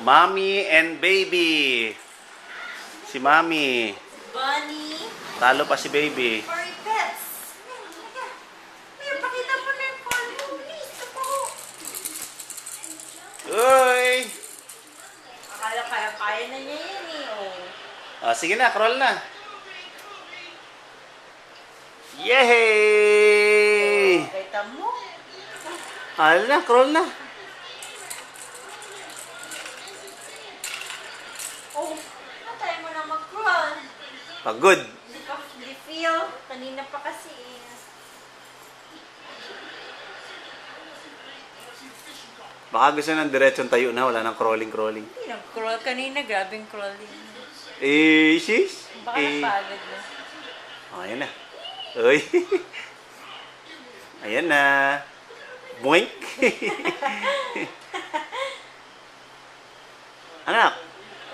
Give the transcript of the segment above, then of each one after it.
Mommy and baby. Si Mommy. Bunny. Talo pa si baby. Furry pets. Ayan, pakita mo na yung mo. Please, ako. Uy! Akala kaya kaya na niya yan eh. Oh. Ah, sige na, crawl na. Yay! Kita mo. Hala na, crawl na. Oh, natay mo na mag-crawl. Pagod. Hindi pa hindi feel. Kanina pa kasi eh. Baka gusto ng diretsong tayo na, wala nang crawling-crawling. Hindi nag-crawl kanina. Grabing crawling. Eh, sis? Baka Eh, napagod na. oh, ayan na. Uy. ayan na. Boink. Anak,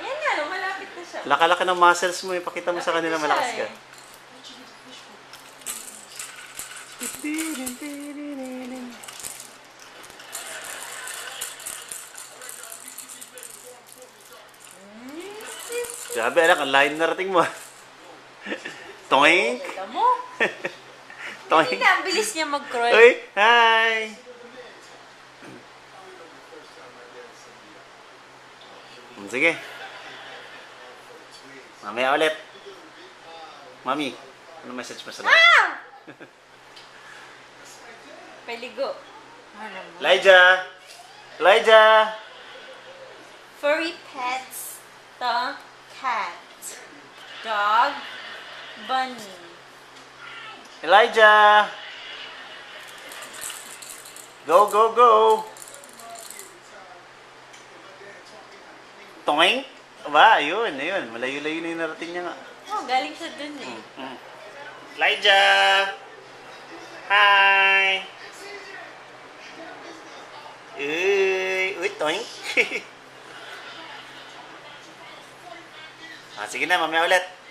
Ayan nga, lumalapit na siya. Laka-laka ng muscles mo. Ipakita mo sa kanila na malakas siya ka. eh. Grabe anak, ang layo na narating mo. Toink! Kita mo. Toink! Hindi, ang bilis niya mag-crawl. Uy! Hi! Sige. Mamaya ulit. Mami, ano message mo sa lahat? Ah! Paligo. Elijah! Elijah! Furry pets. The cat. Dog. Bunny. Elijah! Go, go, go! Toink! Aba, ayun, ayun. Malayo-layo na yung narating niya nga. Oh, galing siya dun eh. Mm. Elijah! Hi! Uy! Uy, toink! ah, sige na, mamaya ulit.